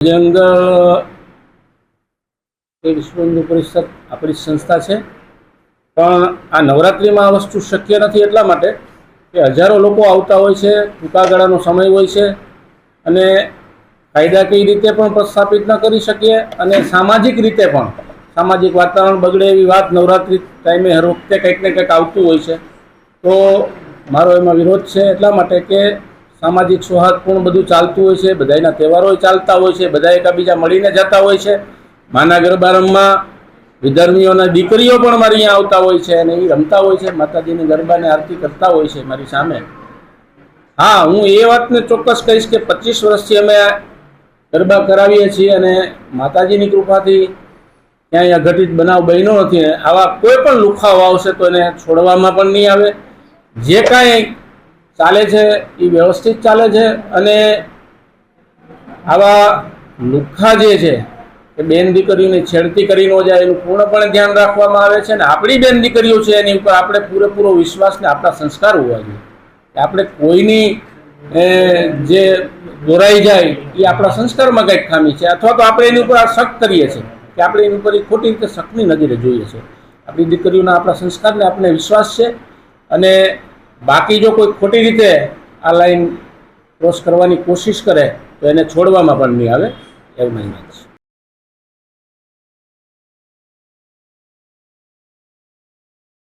જે અંદર એ વિશ્વ હિન્દુ પરિષદ આપણી સંસ્થા છે. પણ આ નવરાત્રિમાં આ વસ્તુ શક્ય નથી એટલા માટે કે હજારો લોકો આવતા હોય છે, ટૂંકા ગાળાનો સમય હોય છે અને કાયદાકીય રીતે પણ પ્રસ્થાપિત ન કરી શકીએ અને સામાજિક રીતે પણ. સામાજિક વાતાવરણ બગડે એવી વાત નવરાત્રિ ટાઈમે હર વખતે કંઈક ને કંઈક આવતું હોય છે. તો મારો એમાં વિરોધ છે એટલા માટે કે સામાજિક સૌહાર્દપૂર્ણ બધું ચાલતું હોય છે બધાના તહેવારો ચાલતા હોય છે, બધા એકાબીજા મળીને જતા હોય છે. માના ગરબા રમવા વિધર્મીઓના દીકરીઓ પણ મારી અહીંયા આવતા હોય છે અને એ રમતા હોય છે, માતાજીની ગરબાને આરતી કરતા હોય છે મારી સામે. હા, હું એ વાતને ચોક્કસ કહીશ કે પચીસ વર્ષથી અમે ગરબા કરાવીએ છીએ અને માતાજીની કૃપાથી ક્યાંય અઘટિત બનાવ બન્યો નથી. આવા કોઈ પણ લુખાઓ આવશે તો એને છોડવામાં પણ નહીં આવે. જે કાંઈ ચાલે છે એ વ્યવસ્થિત ચાલે છે અને આવા લુખ્ખા જે છે, કે બેન દીકરીઓને છેડતી કરી ન જાય એનું પૂર્ણપણે ધ્યાન રાખવામાં આવે છે અને આપણી બેન દીકરીઓ છે એની ઉપર આપણે પૂરેપૂરો વિશ્વાસ ને આપણા સંસ્કાર હોવા જોઈએ. આપણે કોઈની જે દોરાઈ જાય એ આપણા સંસ્કારમાં કંઈક ખામી છે. અથવા તો આપણે એની ઉપર આ શક કરીએ છીએ, કે આપણે એની ઉપર ખોટી રીતે શકની નજરે જોઈએ છે આપણી દીકરીઓના આપણા સંસ્કારને આપણે વિશ્વાસ છે અને બાકી જો કોઈ ખોટી રીતે આ લાઈન ક્રોસ કરવાની કોશિશ કરે, તો એને છોડવામાં પણ નહીં આવે, એવું મારી વાત છે.